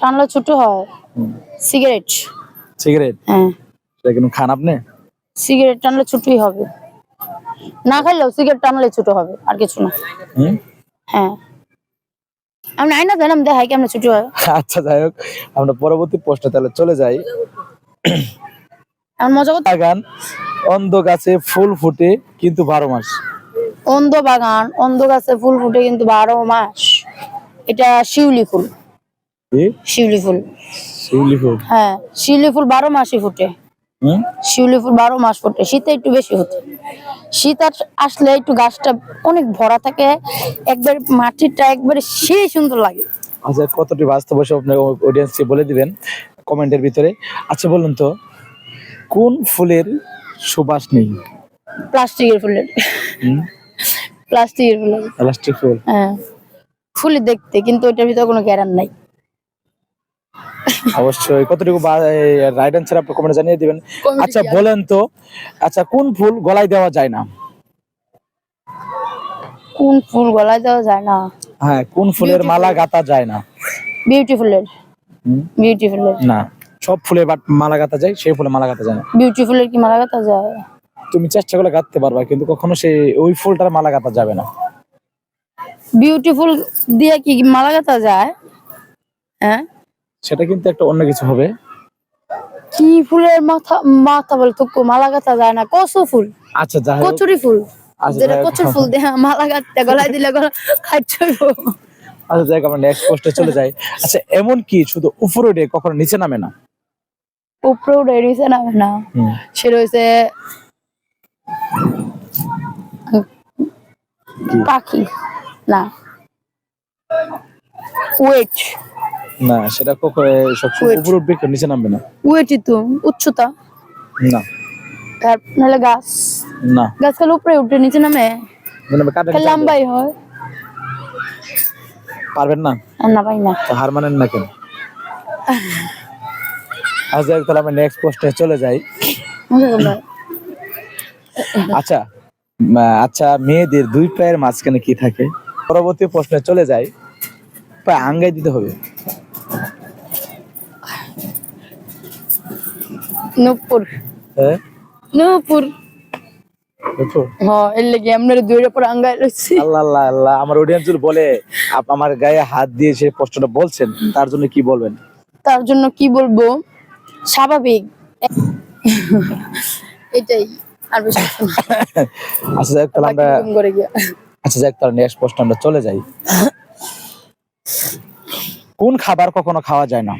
টানলে ছোট হয়। সিগারেট। সিগারেট? হ্যাঁ। সেটা কিন্তু খান আপনি? সিগারেট টানলে ছোটই হবে। না খাইলেও সিগারেট টানলে ছোট হবে আর কিছু না। হ্যাঁ। আমি আইনা জানাম দেখাই কেমন ছোট হয়। আচ্ছা যাই হোক আমরা পরবর্তী প্রশ্ন তাহলে চলে যাই। আর মজা করতে বাগান অন্ধ গাছে ফুল ফুটে কিন্তু বারো মাস। অন্ধ বাগান অন্ধ গাছে ফুল ফুটে কিন্তু বারো মাস। এটা শিউলি ফুল। শিউলি ফুল। শিউলি ফুল? হ্যাঁ শিউলি ফুল বারো মাসই ফুটে। হুম? শিউলি ফুল বারো মাস ফুটে। শীতে একটু বেশি হতে শীত আস- আসলে একটু গাছটা অনেক ভরা থাকে। একবার মাটিটা একবারে সেই সুন্দর লাগে। আচ্ছা কতটি বাস্তব বসে আপনার অডিয়েন্সকে বলে দিবেন কমেন্টের ভিতরে? আচ্ছা বলুন তো কোন ফুলের সুবাস নেই? প্লাস্টিকের ফুলের। হুম? প্লাস্টিকের ফুলের। প্লাস্টিক ফুল? হ্যাঁ। ফুলি দেখতে কিন্তু ওইটার ভিতরে কোনো গ্যারান নাই। অবশ্যই। কতটুকু রাইট অ্যান্সার আপনি কমেন্টে জানিয়ে দিবেন। আচ্ছা বলেন তো আচ্ছা কোন ফুল গলায় দেওয়া যায় না? কোন ফুল গলায় দেওয়া যায় না? হ্যাঁ কোন ফুলের মালা গাঁথা যায় না? বিউটিফুলের? বিউটিফুলের না সব ফুলে বাট মালা গাঁথা যায় সেই ফুলে মালা গাঁথা যায় না। বিউটিফুলের কি মালা গাঁথা যায়? তুমি চেষ্টা করলে গাঁথতে পারবা কিন্তু কখনো সেই ওই ফুলটার মালা গাঁথা যাবে না। বিউটিফুল দিয়ে কি মালা গাঁথা যায়? হ্যাঁ? সেটা কিন্তু একটা অন্য কিছু হবে। কি ফুলের মাথা মাথা বলে তো মালা গাঁথা যায় না কচু ফুল। আচ্ছা যাই কচুরি ফুল। আচ্ছা, যেটা কচুর ফুল দিয়ে মালা গাঁথতে গলায় দিলে গলা খাইছো আচ্ছা যাই আমরা নেক্সট পোস্টে চলে যাই। আচ্ছা এমন কি শুধু উপরে উঠে কখনো নিচে নামে না? উপরে উঠে নিচে নামে না। সে রয়েছে পাখি। না। ওয়েট। না সেটা কখনো সবসময়. উপরে উঠবে কেউ নিচে নামবে না। ওয়েটই তো উচ্চতা। না। তার নাহলে গাছ। না। গাছ খালি উপরে উঠে নিচে নামে। মানে কাটা খালি লম্বাই হয়। পারবেন না? না পাই না। তো হার মানেন না কেন? আচ্ছা যাই হোক, তাহলে আমরা নেক্সট পোস্টে চলে যাই। আচ্ছা আচ্ছা মেয়েদের দুই পায়ের মাঝখানে কি থাকে? পরবর্তী প্রশ্নে চলে যাই। পা আঙ্গাই দিতে হবে। নূপুর। হ্যাঁ? নূপুর। হ্যাঁ আমরা অডিয়েন্স বলে আমার গায়ে হাত দিয়ে সে প্রশ্নটা বলছেন তার জন্য কি বলবেন? তার জন্য কি বলব? স্বাভাবিক। এটাই। আর বেশি আচ্ছা যাই তাহলে আমরা আচ্ছা তাহলে নেক্সট প্রশ্ন আমরা চলে যাই। কোন খাবার কখনো খাওয়া যায় না?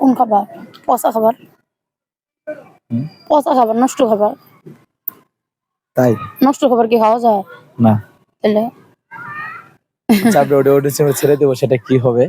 কোন খাবার? পচা খাবার? পচা খাবার নষ্ট খাবার তাই? নষ্ট খাবার কি খাওয়া যায়? না। তাহলে? চাপড়ে আমরা অডিয়েন্স ছেড়ে দেবো সেটা কি হবে?